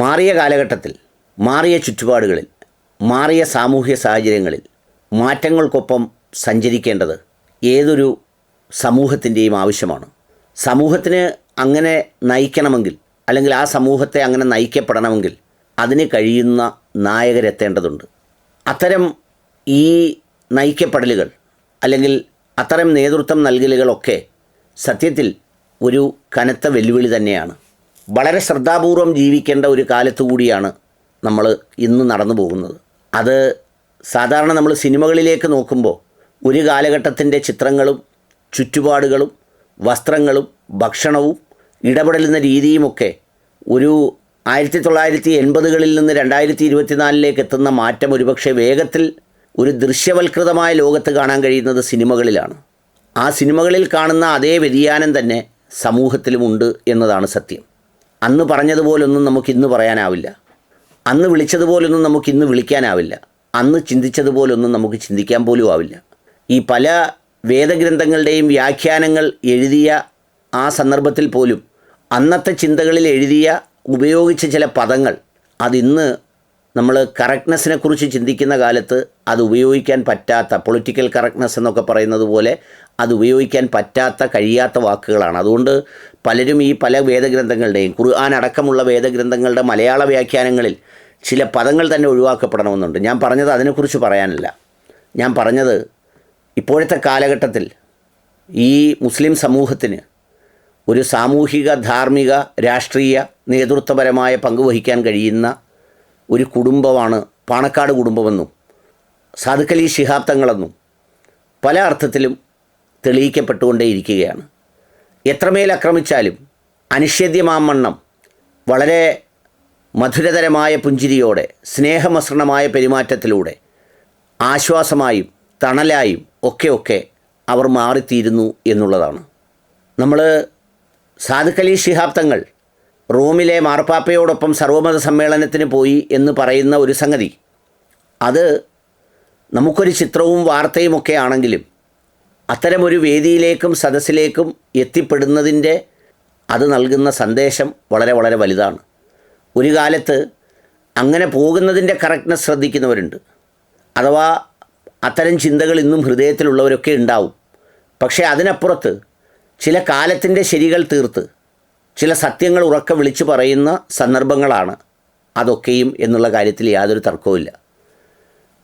മാറിയ കാലഘട്ടത്തിൽ മാറിയ ചുറ്റുപാടുകളിൽ മാറിയ സാമൂഹ്യ സാഹചര്യങ്ങളിൽ മാറ്റങ്ങൾക്കൊപ്പം സഞ്ചരിക്കേണ്ടത് ഏതൊരു സമൂഹത്തിന്റെയും ആവശ്യമാണ്. സമൂഹത്തിന് അങ്ങനെ നയിക്കണമെങ്കിൽ അല്ലെങ്കിൽ ആ സമൂഹത്തെ അങ്ങനെ നയിക്കപ്പെടണമെങ്കിൽ അതിന് കഴിയുന്ന നായകരെത്തേണ്ടതുണ്ട് അത്തരം ഈ നയിക്കപ്പെടലുകൾ അല്ലെങ്കിൽ അത്തരം നേതൃത്വം നൽകലുകളൊക്കെ സത്യത്തിൽ ഒരു കനത്ത വെല്ലുവിളി തന്നെയാണ്. വളരെ ശ്രദ്ധാപൂർവം ജീവിക്കേണ്ട ഒരു കാലത്തു കൂടിയാണ് നമ്മൾ ഇന്ന് നടന്നു പോകുന്നത്. അത് സാധാരണ നമ്മൾ സിനിമകളിലേക്ക് നോക്കുമ്പോൾ ഒരു കാലഘട്ടത്തിന്റെ ചിത്രങ്ങളും ചുറ്റുപാടുകളും വസ്ത്രങ്ങളും ഭക്ഷണവും ഇടപെടലുന്ന രീതിയുമൊക്കെ ഒരു ആയിരത്തി തൊള്ളായിരത്തി എൺപതുകളിൽ നിന്ന് രണ്ടായിരത്തി ഇരുപത്തിനാലിലേക്ക് എത്തുന്ന മാറ്റം ഒരുപക്ഷെ വേഗത്തിൽ ഒരു ദൃശ്യവൽകൃതമായ ലോകത്ത് കാണാൻ കഴിയുന്നത് സിനിമകളിലാണ്. ആ സിനിമകളിൽ കാണുന്ന അതേ വ്യതിയാനം തന്നെ സമൂഹത്തിലുമുണ്ട് എന്നതാണ് സത്യം. അന്ന് പറഞ്ഞതുപോലൊന്നും നമുക്ക് ഇന്ന് പറയാനാവില്ല. അന്ന് വിളിച്ചതുപോലൊന്നും നമുക്ക് ഇന്ന് വിളിക്കാനാവില്ല. അന്ന് ചിന്തിച്ചതുപോലൊന്നും നമുക്ക് ചിന്തിക്കാൻ പോലും ആവില്ല. ഈ പല വേദഗ്രന്ഥങ്ങളുടെയും വ്യാഖ്യാനങ്ങൾ എഴുതിയ ആ സന്ദർഭത്തിൽ പോലും അന്നത്തെ ചിന്തകളിൽ എഴുതിയ ഉപയോഗിച്ച ചില പദങ്ങൾ അതിന്ന് നമ്മൾ കറക്റ്റ്നെസ്സിനെ കുറിച്ച് ചിന്തിക്കുന്ന കാലത്ത് അത് ഉപയോഗിക്കാൻ പറ്റാത്ത പൊളിറ്റിക്കൽ കറക്റ്റ്നെസ് എന്നൊക്കെ പറയുന്നത് പോലെ അത് ഉപയോഗിക്കാൻ പറ്റാത്ത കഴിയാത്ത വാക്കുകളാണ്. അതുകൊണ്ട് പലരും ഈ പല വേദഗ്രന്ഥങ്ങളുടെയും ഖുർആൻ അടക്കമുള്ള വേദഗ്രന്ഥങ്ങളുടെ മലയാള വ്യാഖ്യാനങ്ങളിൽ ചില പദങ്ങൾ തന്നെ ഒഴിവാക്കപ്പെടണമെന്നുണ്ട്. ഞാൻ പറഞ്ഞത് അതിനെക്കുറിച്ച് പറയാനല്ല. ഞാൻ പറഞ്ഞത് ഇപ്പോഴത്തെ കാലഘട്ടത്തിൽ ഈ മുസ്ലിം സമൂഹത്തിന് ഒരു സാമൂഹിക ധാർമ്മിക രാഷ്ട്രീയ നേതൃത്വപരമായ പങ്കുവഹിക്കാൻ കഴിയുന്ന ഒരു കുടുംബമാണ് പാണക്കാട് കുടുംബമെന്നും സാധുക്കലി ശിഹാബ് തങ്ങളെന്നും പല അർത്ഥത്തിലും തെളിയിക്കപ്പെട്ടുകൊണ്ടേയിരിക്കുകയാണ്. എത്രമേൽ ആക്രമിച്ചാലും അനിഷേധ്യമാമണ്ണം വളരെ മധുരതരമായ പുഞ്ചിരിയോടെ സ്നേഹമസൃണമായ പെരുമാറ്റത്തിലൂടെ ആശ്വാസമായും തണലായും ഒക്കെ ഒക്കെ അവർ മാറിത്തീരുന്നു എന്നുള്ളതാണ്. നമ്മൾ സാധുക്കലി ശിഹാബ് തങ്ങൾ റോമിലെ മാർപ്പാപ്പയോടൊപ്പം സർവമത സമ്മേളനത്തിന് പോയി എന്ന് പറയുന്ന ഒരു സംഗതി. അത് നമുക്കൊരു ചിത്രവും വാർത്തയുമൊക്കെ ആണെങ്കിലും അത്തരമൊരു വേദിയിലേക്കും സദസ്സിലേക്കും എത്തിപ്പെടുന്നതിന്റെ അത് നൽകുന്ന സന്ദേശം വളരെ വളരെ വലുതാണ്. ഒരു കാലത്ത് അങ്ങനെ പോകുന്നതിന്റെ കറക്റ്റ്നെസ് ശ്രദ്ധിക്കുന്നവരുണ്ട്. അഥവാ അത്തരം ചിന്തകൾ ഇന്നും ഹൃദയത്തിലുള്ളവരൊക്കെ ഉണ്ടാവും. പക്ഷേ അതിനപ്പുറത്ത് ചില കാലത്തിന്റെ ശരികൾ തീർത്ത് ചില സത്യങ്ങൾ ഉറക്കെ വിളിച്ചു പറയുന്ന സന്ദർഭങ്ങളാണ് അതൊക്കെയും എന്നുള്ള കാര്യത്തിൽ യാതൊരു തർക്കവുമില്ല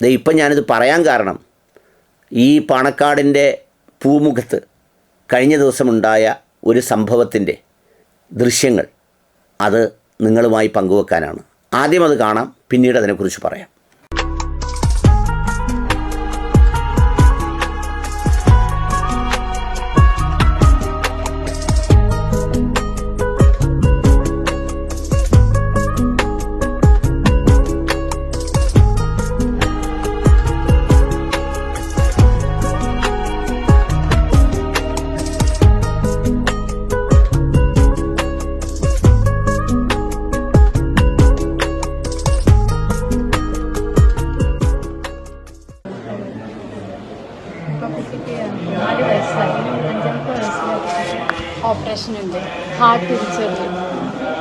ദേ ഇപ്പം ഞാനിത് പറയാൻ കാരണം ഈ പാണക്കാടിന്റെ പൂമുഖത്ത് കഴിഞ്ഞ ദിവസമുണ്ടായ ഒരു സംഭവത്തിന്റെ ദൃശ്യങ്ങൾ അത് നിങ്ങളുമായി പങ്കുവെക്കാനാണ്. ആദ്യം അത് കാണാം പിന്നീട് അതിനെക്കുറിച്ച് പറയാം. നാല് വയസ്സിൽ ഓപ്പറേഷൻ ഉണ്ട്. ഹാർട്ട് തിരിച്ചറിഞ്ഞു.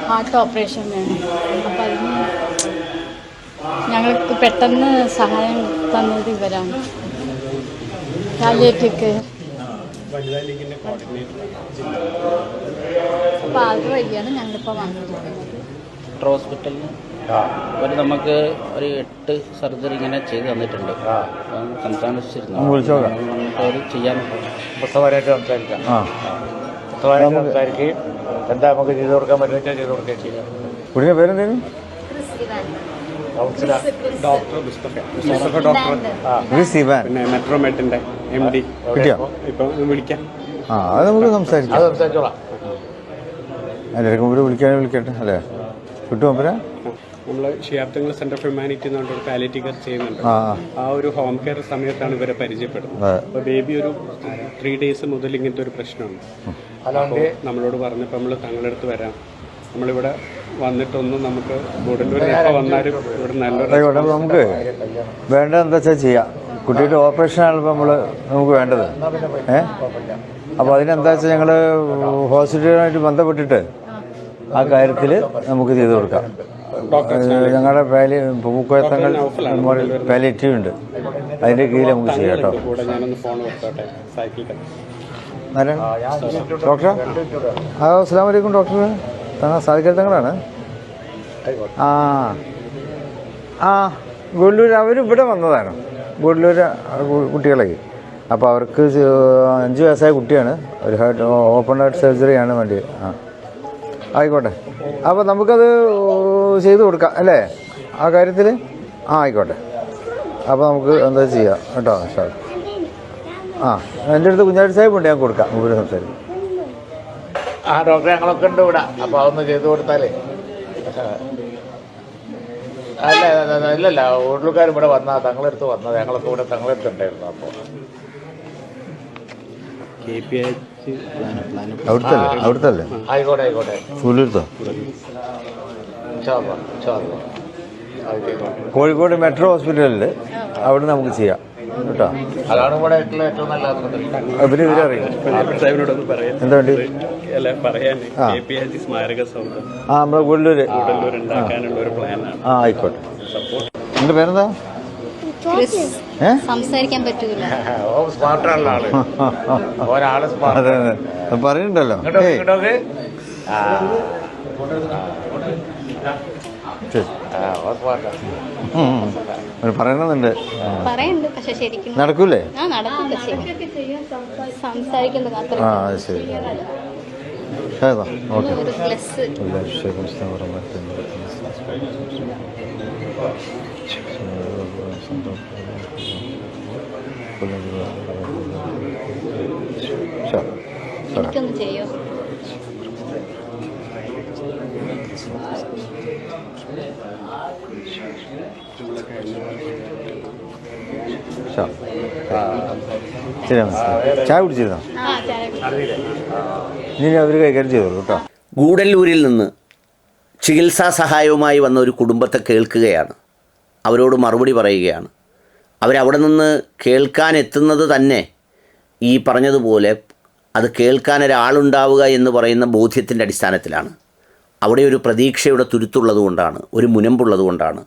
ഹാർട്ട് ഓപ്പറേഷൻ വേണം. അപ്പം അതിന് ഞങ്ങൾക്ക് പെട്ടെന്ന് സഹായം തന്നത് ഇവരാണ്. കാലിയേറ്റൊക്കെ വനിതാ അത് അപ്പോൾ അതുവഴിയാണ് ഞങ്ങളിപ്പോൾ വന്നിരിക്കുന്നത് ഹോസ്പിറ്റലിൽ അവർ നമുക്ക് ഒരു എട്ട് സർജറി ഇങ്ങനെ ചെയ്ത് തന്നിട്ടുണ്ട്. സംസാരിച്ചിരുന്നു. ചെയ്യാൻ പുസ്തകമായിട്ട് സംസാരിക്കാം. പുസ്തകമായിട്ട് സംസാരിക്കുകയും എന്താ നമുക്ക് ചെയ്തു കൊടുക്കാൻ പറ്റുന്ന ചെയ്തു കൊടുക്കുകയും ചെയ്യാം. കുടിയുടെ പേരെന്തേലും ഡോക്ടർ പിന്നെ മെട്രോമെറ്റിന്റെ എം ഡി കിട്ടിയോ? വിളിക്കാം. ആ അത് നമുക്ക് സംസാരിക്കാം. അത് സംസാരിച്ചോളാം. എല്ലാവർക്കും മുമ്പ് വിളിക്കാനേ വിളിക്കട്ടെ അല്ലേ? കിട്ടുമോ അപ്പര നമ്മൾ ഷിയാബ്ദങ്ങൾ സെന്റർ ഓഫ് ഹ്യൂമാനിറ്റി എന്ന് പറഞ്ഞൊരു പാലിറ്റി കെയർ ചെയ്യുന്നുണ്ട് ആ ഒരു ഹോം കെയർ സമയത്താണ് ഇവരെ പരിചയപ്പെടുന്നത്. അപ്പോൾ ബേബി ഒരു ത്രീ ഡേയ്സ് മുതൽ ഇങ്ങനത്തെ ഒരു പ്രശ്നമുണ്ട്. അല്ലാണ്ട് നമ്മളോട് പറഞ്ഞപ്പോൾ നമ്മൾ തങ്ങളുടെ അടുത്ത് വരാം. നമ്മളിവിടെ വന്നിട്ടൊന്നും നമുക്ക് ഗുഡല്ലൂർ എപ്പോൾ വന്നാലും ഇവിടെ നല്ലൊരു നമുക്ക് വേണ്ടത് എന്താ വെച്ചാൽ ചെയ്യാം. കുട്ടിയുടെ ഓപ്പറേഷനാണ് ഇപ്പോൾ നമ്മൾ നമുക്ക് വേണ്ടത്. ഏ? അപ്പോൾ അതിനെന്താ വെച്ചാൽ ഞങ്ങൾ ഹോസ്പിറ്റലുമായിട്ട് ബന്ധപ്പെട്ടിട്ട് ആ കാര്യത്തിൽ നമുക്ക് ചെയ്തു കൊടുക്കാം. ഞങ്ങളുടെ പാലി പൂക്കോയത്തങ്ങൾ മെമ്മോറിയൽ പാലിയേറ്റീവ് ഉണ്ട് അതിന്റെ കീഴിൽ നമുക്ക് ചെയ്യാം കേട്ടോ. ഡോക്ടർ ഹലോ അസ്സാം വലൈക്കും ഡോക്ടർ. താങ്കൾ സാധിക്കൽ തങ്ങളാണ്? ആ. ആ ഗുഡ്ലൂർ അവർ ഇവിടെ വന്നതാണ്. ഗുഡ്ലൂർ കുട്ടികളെ അപ്പോൾ അവർക്ക് അഞ്ച് വയസ്സായ കുട്ടിയാണ്. ഒരു ഹാർട്ട് ഓപ്പൺ ഹാർട്ട് സർജറിയാണ് വേണ്ടി ആ. ആയിക്കോട്ടെ. അപ്പോൾ നമുക്കത് ചെയ്തു കൊടുക്കാം അല്ലേ? ആ കാര്യത്തിൽ ആ ആയിക്കോട്ടെ. അപ്പോൾ നമുക്ക് എന്താ ചെയ്യാം? കേട്ടോ സാർ. ആ എന്റെ അടുത്ത് കുഞ്ഞാടി സാഹിബ് ഉണ്ട് ഞാൻ കൊടുക്കാം മുമ്പിൽ സംസാരിക്കും. ആ ഡോക്ടറെ ഞങ്ങളൊക്കെ ഉണ്ട് ഇവിടെ. അപ്പോൾ അതൊന്ന് ചെയ്തു കൊടുത്താലേ. അല്ല ഇല്ലല്ല ഉരുളുകാർ ഇവിടെ വന്നാ തങ്ങളെടുത്ത് വന്നത്. ഞങ്ങളൊക്കെ ഇവിടെ തങ്ങളെടുത്തുണ്ടായിരുന്നു അപ്പോൾ കെ പി അവിടുത്തെ അല്ലേ അവിടുത്തെ അല്ലേ ആയിക്കോട്ടെ ആയിക്കോട്ടെ. സൂലൂർത്തോ ഇൻഷാല്ലാ, ഇൻഷാല്ലാ. അത് ചെയ്തോട്ടെ. കോഴിക്കോട് മെട്രോ ഹോസ്പിറ്റലിൽ അവിടെ നമുക്ക് ചെയ്യാം. കേട്ടോ? അതാണ് ഇവിടെ ആയിട്ടുള്ള ഏറ്റവും നല്ല ഇവർ ഇവരറിയും സാഹിബിനോടൊന്ന് എന്താ വേണ്ടി? അല്ല പറയാൻ. ആ. നമ്മുടെ സൗധം. ആ ആയിക്കോട്ടെ. എന്റെ പേരെന്താ? സംസാരിക്കാൻ പറ്റൂല. ഉം. പറയണമെന്നുണ്ട് പറയുന്നുണ്ട്. പക്ഷെ ശരിക്കും നടക്കൂലേ? സംസാരിക്കുന്നത് അത്ര ആ ശരി. ഏതാ? ഓക്കെ ഒരു പ്ലസ് എനിക്കൊന്ന് ചെയ്യോ? ശരി ചായ കുടിച്ചിരുന്നോ? ആ ചായ ഇനി അവർ കൈകാര്യം ചെയ്തോളൂ കേട്ടോ. ഗൂഡല്ലൂരിൽ നിന്ന് ചികിത്സാ സഹായവുമായി വന്ന ഒരു കുടുംബത്തെ കേൾക്കുകയാണ്. അവരോട് മറുപടി പറയുകയാണ്. അവരവിടെ നിന്ന് കേൾക്കാൻ എത്തുന്നത് തന്നെ ഈ പറഞ്ഞതുപോലെ അത് കേൾക്കാൻ ഒരാളുണ്ടാവുക എന്ന് പറയുന്ന ബോധ്യത്തിന്റെ അടിസ്ഥാനത്തിലാണ്. അവിടെ ഒരു പ്രതീക്ഷയുടെ തുരുത്തുള്ളത് കൊണ്ടാണ് ഒരു മുനമ്പുള്ളതുകൊണ്ടാണ്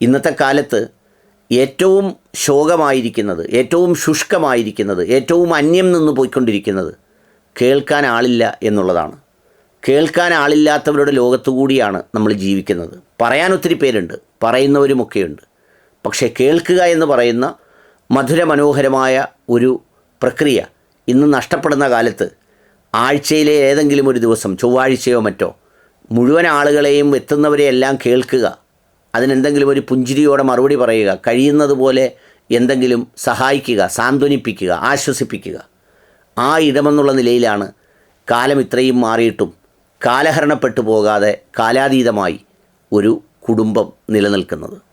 ഇന്നത്തെ കാലത്ത് ഏറ്റവും ശോകമായിരിക്കുന്നത് ഏറ്റവും ശുഷ്കമായിരിക്കുന്നത് ഏറ്റവും അന്യം നിന്ന് പോയിക്കൊണ്ടിരിക്കുന്നത് കേൾക്കാൻ ആളില്ല എന്നുള്ളതാണ്. കേൾക്കാൻ ആളില്ലാത്തവരുടെ ലോകത്തു കൂടിയാണ് നമ്മൾ ജീവിക്കുന്നത്. പറയാൻ ഒത്തിരി പേരുണ്ട്. പറയുന്നവരുമൊക്കെയുണ്ട്. പക്ഷേ കേൾക്കുക എന്ന് പറയുന്ന മധുരമനോഹരമായ ഒരു പ്രക്രിയ ഇന്ന് നഷ്ടപ്പെടുന്ന കാലത്ത് ആഴ്ചയിലെ ഏതെങ്കിലും ഒരു ദിവസം ചൊവ്വാഴ്ചയോ മറ്റോ മുഴുവൻ ആളുകളെയും എത്തുന്നവരെയെല്ലാം കേൾക്കുക അതിനെന്തെങ്കിലും ഒരു പുഞ്ചിരിയോടെ മറുപടി പറയുക കഴിയുന്നതുപോലെ എന്തെങ്കിലും സഹായിക്കുക സാന്ത്വനിപ്പിക്കുക ആശ്വസിപ്പിക്കുക ആ ഇടമെന്നുള്ള നിലയിലാണ് കാലം ഇത്രയും മാറിയിട്ടും കാലഹരണപ്പെട്ടു പോകാതെ കാലാതീതമായി ഒരു കുടുംബം നിലനിൽക്കുന്നത്.